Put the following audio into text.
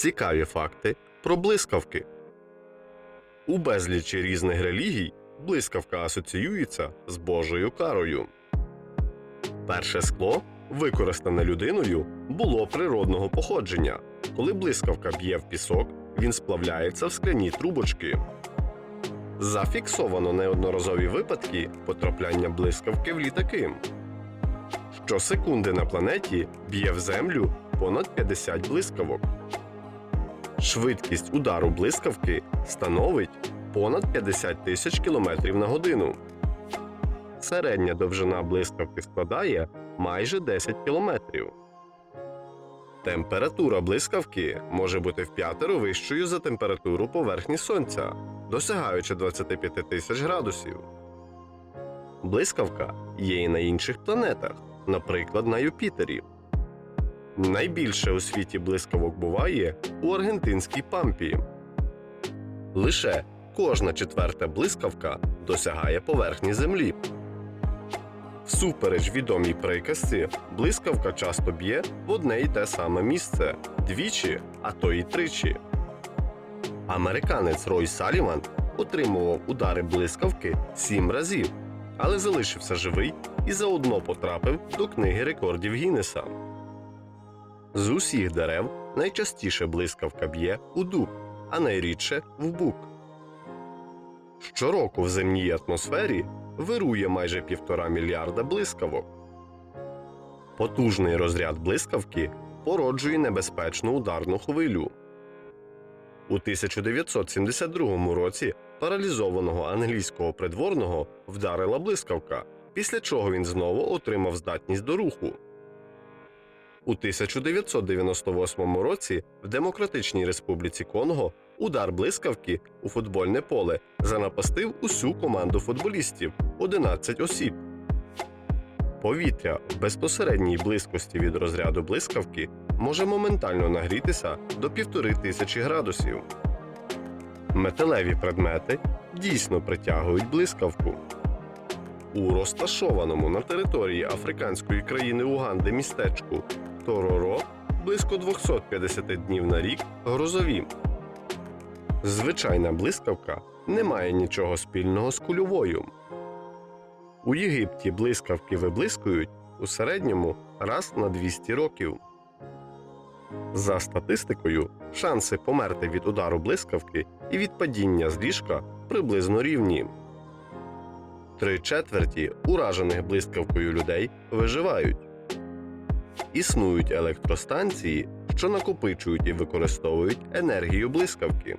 Цікаві факти про блискавки. У безлічі різних релігій блискавка асоціюється з Божою карою. Перше скло, використане людиною, було природного походження. Коли блискавка б'є в пісок, він сплавляється в скляні трубочки. Зафіксовано неодноразові випадки потрапляння блискавки в літаки. Щосекунди на планеті б'є в землю понад 50 блискавок. Швидкість удару блискавки становить понад 50 тисяч кілометрів на годину. Середня довжина блискавки складає майже 10 кілометрів. Температура блискавки може бути вп'ятеро вищою за температуру поверхні сонця, досягаючи 25 тисяч градусів. Блискавка є і на інших планетах, наприклад, на Юпітері. Найбільше у світі блискавок буває у аргентинській пампі. Лише кожна четверта блискавка досягає поверхні землі. Всупереч відомій приказці, блискавка часто б'є в одне й те саме місце двічі, а то й тричі. Американець Рой Саліван отримував удари блискавки сім разів, але залишився живий і заодно потрапив до книги рекордів Гіннеса. З усіх дерев найчастіше блискавка б'є у дуб, а найрідше в бук. Щороку в земній атмосфері вирує майже півтора мільярда блискавок. Потужний розряд блискавки породжує небезпечну ударну хвилю. У 1972 році паралізованого англійського придворного вдарила блискавка, після чого він знову отримав здатність до руху. У 1998 році в Демократичній Республіці Конго удар блискавки у футбольне поле занапастив усю команду футболістів 11 осіб. Повітря в безпосередній близькості від розряду блискавки може моментально нагрітися до півтори тисячі градусів. Металеві предмети дійсно притягують блискавку. У розташованому на території африканської країни Уганди містечку Тороро близько 250 днів на рік грозові. Звичайна блискавка не має нічого спільного з кульовою. У Єгипті блискавки виблискують у середньому раз на 200 років. За статистикою, шанси померти від удару блискавки і від падіння з ліжка приблизно рівні. Три четверті уражених блискавкою людей виживають. Існують електростанції, що накопичують і використовують енергію блискавки.